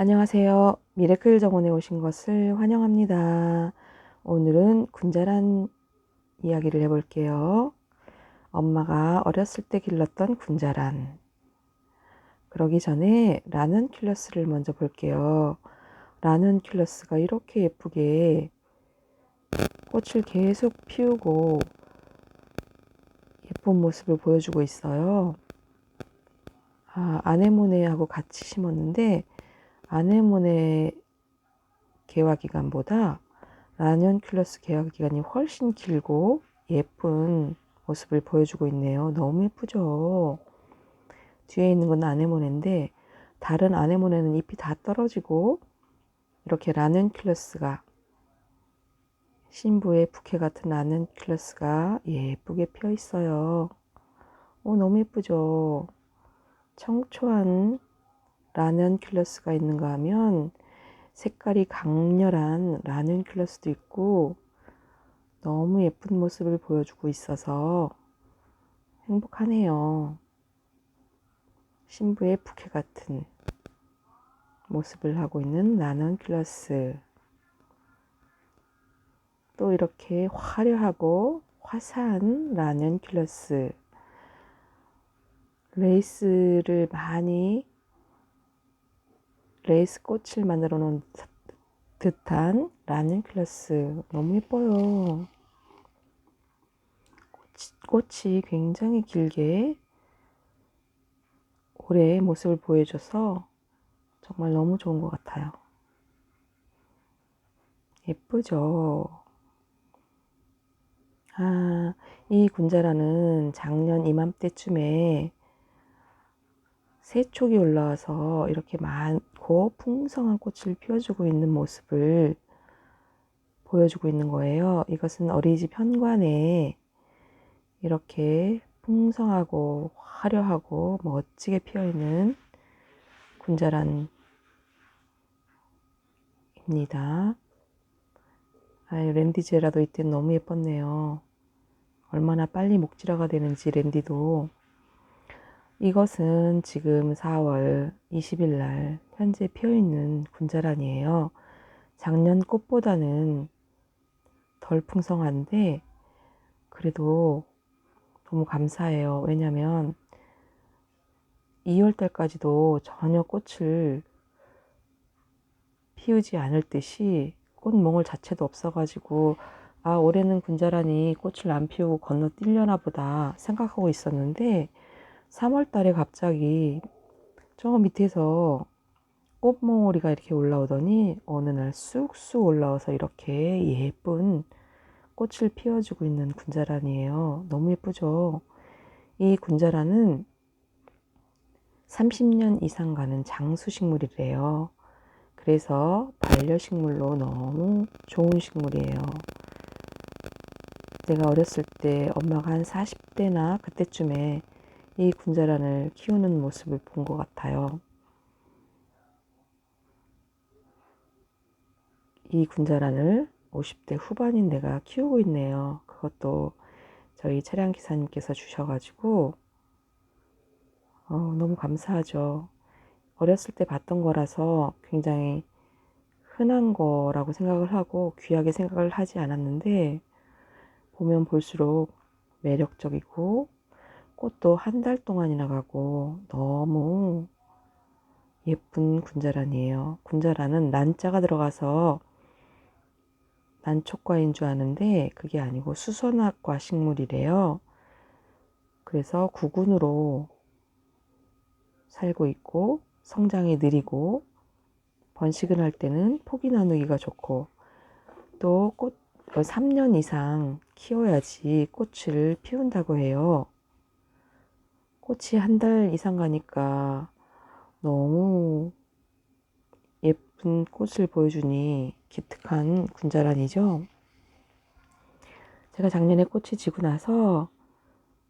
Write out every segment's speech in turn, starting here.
안녕하세요. 미래클 정원에 오신 것을 환영합니다. 오늘은 군자란 이야기를 해볼게요. 엄마가 어렸을 때 길렀던 군자란. 그러기 전에 라는큘러스를 먼저 볼게요. 라는큘러스가 이렇게 예쁘게 꽃을 계속 피우고 예쁜 모습을 보여주고 있어요. 아, 아네모네하고 같이 심었는데 아네모네 개화 기간보다 라니온큘러스 개화 기간이 훨씬 길고 예쁜 모습을 보여주고 있네요. 너무 예쁘죠? 뒤에 있는 건 아네모네인데 다른 아네모네는 잎이 다 떨어지고 이렇게 라니온큘러스가 신부의 부케 같은 라니온큘러스가 예쁘게 피어 있어요. 오, 너무 예쁘죠? 청초한 라넨큘러스가 있는가 하면 색깔이 강렬한 라넨큘러스도 있고 너무 예쁜 모습을 보여주고 있어서 행복하네요. 신부의 부케 같은 모습을 하고 있는 라넨큘러스 또 이렇게 화려하고 화사한 라넨큘러스 레이스를 많이 레이스 꽃을 만들어 놓은 듯한 라넨클러스 너무 예뻐요. 꽃이, 굉장히 길게 오래 모습을 보여줘서 정말 너무 좋은 것 같아요. 예쁘죠? 아, 이 군자라는 작년 이맘때쯤에 새촉이 올라와서 이렇게 많고 풍성한 꽃을 피워주고 있는 모습을 보여주고 있는 거예요. 이것은 어린이집 현관에 이렇게 풍성하고 화려하고 멋지게 피어있는 군자란입니다. 아유, 랜디제라도 이때 너무 예뻤네요. 얼마나 빨리 목질화가 되는지 랜디도 이것은 지금 4월 20일 날 현재 피어 있는 군자란이에요. 작년 꽃보다는 덜 풍성한데 그래도 너무 감사해요. 왜냐면 2월 달까지도 전혀 꽃을 피우지 않을 듯이 꽃몽울 자체도 없어가지고 아 올해는 군자란이 꽃을 안 피우고 건너뛸려나 보다 생각하고 있었는데 3월 달에 갑자기 저 밑에서 꽃몽오리가 이렇게 올라오더니 어느 날 쑥쑥 올라와서 이렇게 예쁜 꽃을 피워주고 있는 군자란이에요. 너무 예쁘죠? 이 군자란은 30년 이상 가는 장수식물이래요. 그래서 반려식물로 너무 좋은 식물이에요. 내가 어렸을 때 엄마가 한 40대나 그때쯤에 이 군자란을 키우는 모습을 본 것 같아요. 이 군자란을 50대 후반인 내가 키우고 있네요. 그것도 저희 차량 기사님께서 주셔가지고 어, 너무 감사하죠. 어렸을 때 봤던 거라서 굉장히 흔한 거라고 생각을 하고 귀하게 생각을 하지 않았는데 보면 볼수록 매력적이고 꽃도 한 달 동안이나 가고 너무 예쁜 군자란이에요. 군자란은 난자가 들어가서 난촉과인 줄 아는데 그게 아니고 수선학과 식물이래요. 그래서 구근으로 살고 있고 성장이 느리고 번식을 할 때는 포기 나누기가 좋고 또 꽃 3년 이상 키워야지 꽃을 피운다고 해요. 꽃이 한 달 이상 가니까 너무 예쁜 꽃을 보여주니 기특한 군자란이죠. 제가 작년에 꽃이 지고 나서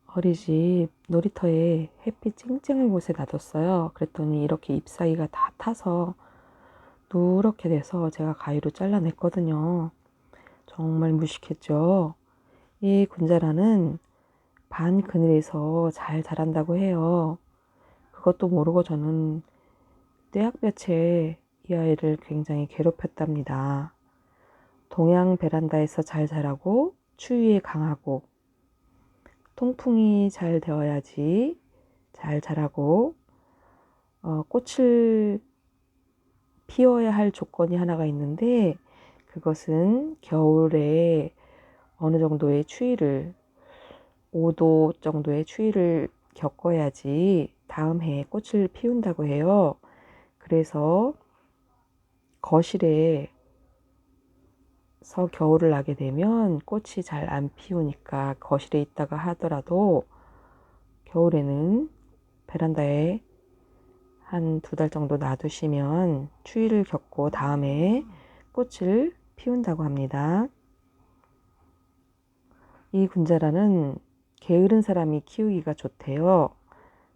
어리집 놀이터에 햇빛 쨍쨍한 곳에 놔뒀어요. 그랬더니 이렇게 잎사귀가 다 타서 누렇게 돼서 제가 가위로 잘라냈거든요. 정말 무식했죠. 이 군자란은 반 그늘에서 잘 자란다고 해요. 그것도 모르고 저는 떼약볕에 이 아이를 굉장히 괴롭혔답니다. 동양 베란다에서 잘 자라고 추위에 강하고 통풍이 잘 되어야지 잘 자라고 어, 꽃을 피워야 할 조건이 하나가 있는데 그것은 겨울에 어느 정도의 추위를 5도 정도의 추위를 겪어야지 다음 해에 꽃을 피운다고 해요. 그래서 거실에 서 겨울을 나게 되면 꽃이 잘 안 피우니까 거실에 있다가 하더라도 겨울에는 베란다에 한 두 달 정도 놔두시면 추위를 겪고 다음에 꽃을 피운다고 합니다. 이 군자라는 게으른 사람이 키우기가 좋대요.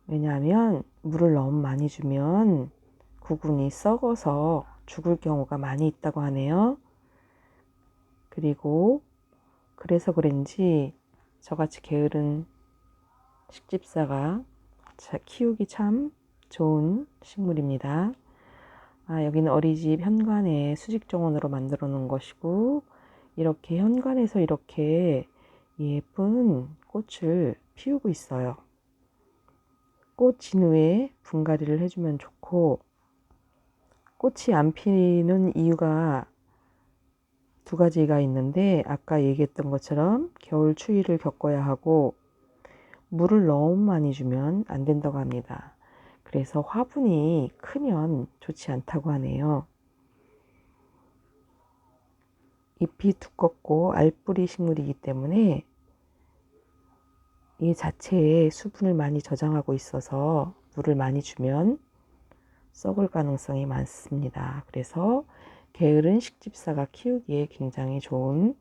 왜냐하면 물을 너무 많이 주면 구근이 썩어서 죽을 경우가 많이 있다고 하네요. 그리고 그래서 그런지 저같이 게으른 식집사가 키우기 참 좋은 식물입니다. 아, 여기는 어린이집 현관에 수직 정원으로 만들어 놓은 것이고 이렇게 현관에서 이렇게 예쁜 꽃을 피우고 있어요. 꽃 진 후에 분갈이를 해주면 좋고 꽃이 안 피는 이유가 두 가지가 있는데 아까 얘기했던 것처럼 겨울 추위를 겪어야 하고 물을 너무 많이 주면 안 된다고 합니다. 그래서 화분이 크면 좋지 않다고 하네요. 잎이 두껍고 알뿌리 식물이기 때문에 이 자체에 수분을 많이 저장하고 있어서 물을 많이 주면 썩을 가능성이 많습니다. 그래서 게으른 식집사가 키우기에 굉장히 좋은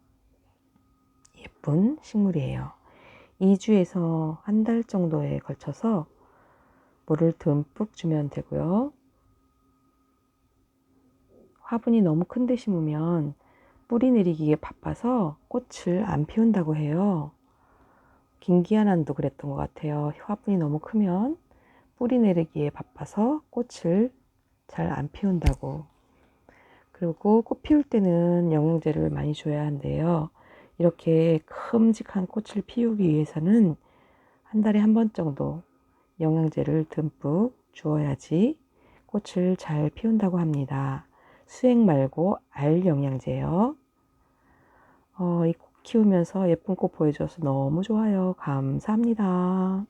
예쁜 식물이에요. 2주에서 한 달 정도에 걸쳐서 물을 듬뿍 주면 되고요. 화분이 너무 큰데 심으면 뿌리 내리기에 바빠서 꽃을 안 피운다고 해요. 김기아난도 그랬던 것 같아요. 화분이 너무 크면 뿌리 내리기에 바빠서 꽃을 잘 안 피운다고. 그리고 꽃 피울 때는 영양제를 많이 줘야 한대요. 이렇게 큼직한 꽃을 피우기 위해서는 한 달에 한 번 정도 영양제를 듬뿍 주어야지 꽃을 잘 피운다고 합니다. 수액 말고 알 영양제요. 어, 이 키우면서 예쁜 꽃 보여줘서 너무 좋아요. 감사합니다.